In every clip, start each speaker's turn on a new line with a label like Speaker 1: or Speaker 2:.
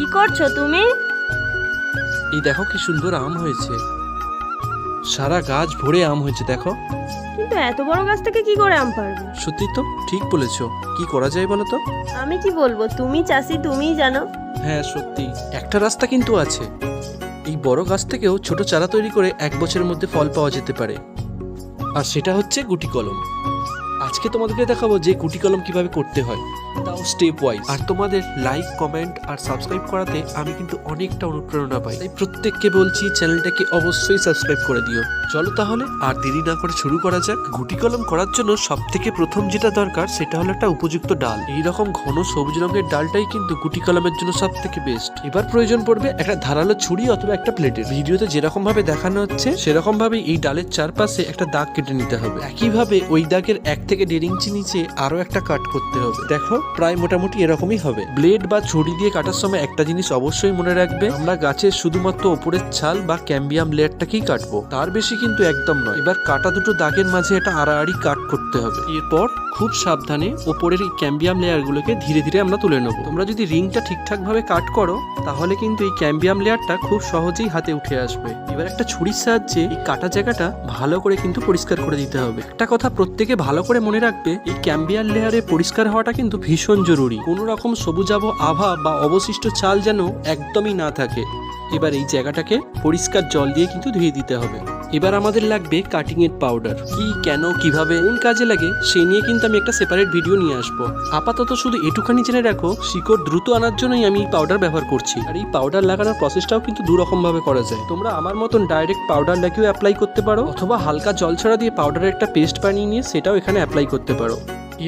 Speaker 1: কি করছ তুমি?
Speaker 2: এই দেখো কি সুন্দর আম হয়েছে। সারা গাছ ভরে আম হয়েছে দেখো।
Speaker 1: কিন্তু এত বড় গাছ থেকে কি করে আম পারবে?
Speaker 2: সত্যি তো ঠিক বলেছ। কি করা যায় বলো তো?
Speaker 1: আমি কি বলব? তুমি চাষি তুমিই জানো।
Speaker 2: হ্যাঁ সত্যি। একটা রাস্তা কিন্তু আছে। এই বড় গাছ থেকেও ছোট চারা তৈরি করে এক বছরের মধ্যে ফল পাওয়া যেতে পারে। আর সেটা হচ্ছে গুটি কলম। আজকে তোমাদেরকে দেখাবো যে গুটি কলম কীভাবে করতে হয়। তাও স্টেপ ওয়াইজ আর তোমাদের লাইক কমেন্ট আর সাবস্ক্রাইব করাতে আমি কিন্তু অনেকটা অনুপ্রেরণা পাই। তাই প্রত্যেককে বলছি চ্যানেলটাকে অবশ্যই সাবস্ক্রাইব করে দিও। চলো তাহলে আর দেরি না করে শুরু করা যাক। গুটি কলম করার জন্য সব থেকে প্রথম যেটা দরকার সেটা হলো একটা উপযুক্ত ডাল। এই রকম ঘন সবুজ রঙের ডালটাই কিন্তু গুটি কলমের জন্য সব থেকে বেস্ট এবার প্রয়োজন পড়বে একটা ধারালো ছুরি অথবা একটা প্লেটের। ভিডিওতে যেরকম ভাবে দেখানো হচ্ছে সেরকম ভাবে এই ডালের চারপাশে একটা দাগ কেটে নিতে হবে। একইভাবে ওই দাগের এক থেকে দেড় ইঞ্চি নিচে আরও একটা কাট করতে হবে। দেখো প্রায় মোটামুটি এরকমই হবে। ব্লেড বা ছুরি দিয়ে কাটার সময় একটা জিনিস অবশ্যই মনে রাখবে, আমরা গাছের শুধুমাত্র ওপরের ছাল বা ক্যাম্বিয়াম লেয়ারটাকেই কাটবো। তার বেশি কিন্তু একদম নয়, এবার কাটা দুটো দাগের মাঝে একটা আড়াআড়ি কাট করতে হবে। এরপর খুব সাবধানে ওপরের এই ক্যাম্বিয়াম লেয়ারগুলোকে ধীরে ধীরে আমরা তুলে নেব। তোমরা যদি রিংটা ঠিকঠাক ভাবে কাট করো, তাহলে কিন্তু এই ক্যাম্বিয়াম লেয়ারটা খুব সহজেই হাতে উঠে আসবে। এবার একটা ছুরির সাহায্যে এই কাটা জায়গাটা ভালো করে কিন্তু পরিষ্কার করে দিতে হবে। একটা কথা প্রত্যেকে ভালো করে মনে রাখবে, এই ক্যাম্বিয়াম লেয়ারে পরিষ্কার হওয়াটা কিন্তু ভীষণ জরুরি। কোনো রকম সবুজাভ আভা বা অবশিষ্ট চাল যেন একদমই না থাকে। এবার এই জায়গাটাকে পরিষ্কার জল দিয়ে কিন্তু ধুয়ে দিতে হবে। এবার আমাদের লাগবে কাটিং এর পাউডার কি, কেন, কীভাবে, কোন কাজে লাগে সেই নিয়ে কিন্তু আমি একটা সেপারেট ভিডিও নিয়ে আসব। আপাতত শুধু এটুখানি জেনে রাখো, শিকড় দ্রুত আনার জন্যই আমি এই পাউডার ব্যবহার করছি। আর এই পাউডার লাগানোর প্রসেসটাও কিন্তু দু রকম ভাবে করা যায়। তোমরা আমার মতন ডাইরেক্ট পাউডার লাগিয়েও অ্যাপ্লাই করতে পারো, অথবা হালকা জল ছাড়া দিয়ে পাউডারের একটা পেস্ট বানিয়ে নিয়ে সেটাও এখানে অ্যাপ্লাই করতে পারো।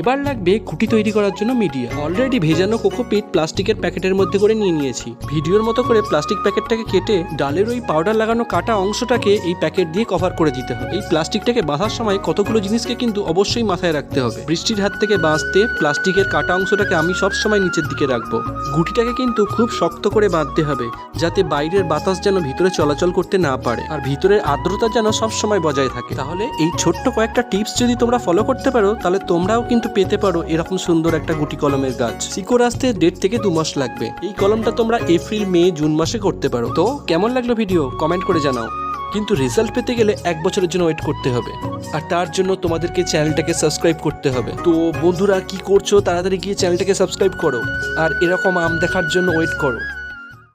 Speaker 2: এবার লাগবে কুটি তৈরি করার জন্য মিডিয়া। অলরেডি ভেজানো কোকোপিট প্লাস্টিকের প্যাকেটের মধ্যে করে নিয়ে নিয়েছি। ভিডিওর মতো করে প্লাস্টিক প্যাকেটটাকে কেটে ডালের ওই পাউডার লাগানো কাটা অংশটাকে এই প্যাকেট দিয়ে কভার করে দিতে হবে। এই প্লাস্টিকটাকে বাঁধার সময় কতগুলো জিনিসকে কিন্তু অবশ্যই মাথায় রাখতে হবে। বৃষ্টির হাত থেকে বাঁচতে প্লাস্টিকের কাটা অংশটাকে আমি সব সময় নিচের দিকে রাখব। গুটিটাকে কিন্তু খুব শক্ত করে বাঁধতে হবে, যাতে বাইরের বাতাস যেন ভিতরে চলাচল করতে না পারে আর ভিতরের আর্দ্রতা যেন সব সময় বজায় থাকে। তাহলে এই ছোট্ট কয়েকটা টিপস যদি তোমরা ফলো করতে পারো, তাহলে তোমরাও কিন্তু পেতে পারো এরকম সুন্দর একটা গুটি কলমের গাছ। শিকড় আসতে দেড় থেকে দু মাস লাগবে। এই কলমটা তোমরা এপ্রিল, মে, জুন মাসে করতে পারো। তো কেমন লাগল ভিডিও? কমেন্ট করে জানাও। কিন্তু রেজাল্ট পেতে গেলে এক বছরের জন্য ওয়েট করতে হবে। আর তার জন্য তোমাদেরকে চ্যানেলটাকে সাবস্ক্রাইব করতে হবে। তো বন্ধুরা, কি করছ? তাড়াতাড়ি গিয়ে চ্যানেলটাকে সাবস্ক্রাইব করো। আর এরকম আম দেখার জন্য ওয়েট করো।